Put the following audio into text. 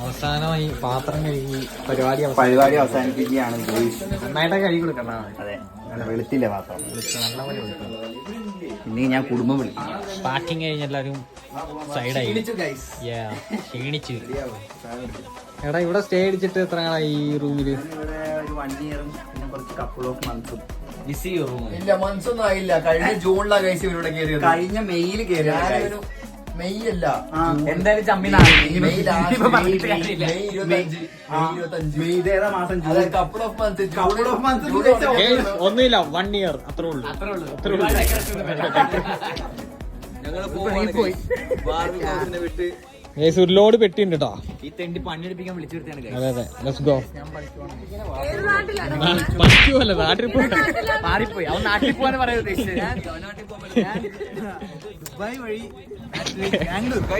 അവസാനമായി പാത്രം കഴുകി പരിപാടി പരിപാടി അവസാനിപ്പിക്കുകയാണ് ഗോയ്സ് നന്നായിട്ട് കഴുകി കൊടുക്കണം അതെ. വെളുത്തില്ല പാത്രം? നല്ലപോലെ കൊടുക്കണം ഇനി ഞാൻ കുടുംബം വിളിക്കും. പാക്കിങ് കഴിഞ്ഞ എല്ലാവരും സൈഡായി ക്ഷീണിച്ചു എടാ ഇവിടെ സ്റ്റേ അടിച്ചിട്ട് എത്ര നാളായി ഈ റൂമിൽ പിന്നെ കഴിഞ്ഞ ജൂണിലാണ് കഴിച്ച് ഇവരുടെ കയറിയത് കഴിഞ്ഞ മെയ്യിൽ ഞാനൊരു മെയ് അല്ല എന്തായാലും ചമ്മി മെയ് ലാസ്റ്റ് മെയ് ഇരുപത്തഞ്ച് മെയ് ഇരുപത്തഞ്ച് മെയ്തേതാ മാസം? Couple of Couple of months. ഒന്നുമില്ല. വൺ ഇയർ അത്രേ ഉള്ളൂ. അത്രേ ഉള്ളൂ. അത്രേ ഉള്ളൂ. Guys, ഒരു ലോഡ് പെട്ടിണ്ട് കേട്ടോ ഈ തെണ്ടി പണിയെടുപ്പിക്കാൻ വിളിച്ചു വരുത്തിയാണ് അതെ അതെ. ലെറ്റ്സ് ഗോ പഠിക്കുമല്ലോ നാട്ടിൽ പോയി മാറിപ്പോയി. അവൻ നാട്ടിൽ പോകാൻ പറയാൻ ഉദ്ദേശിച്ചത്. ഞാൻ ദുബായ് വഴി Angled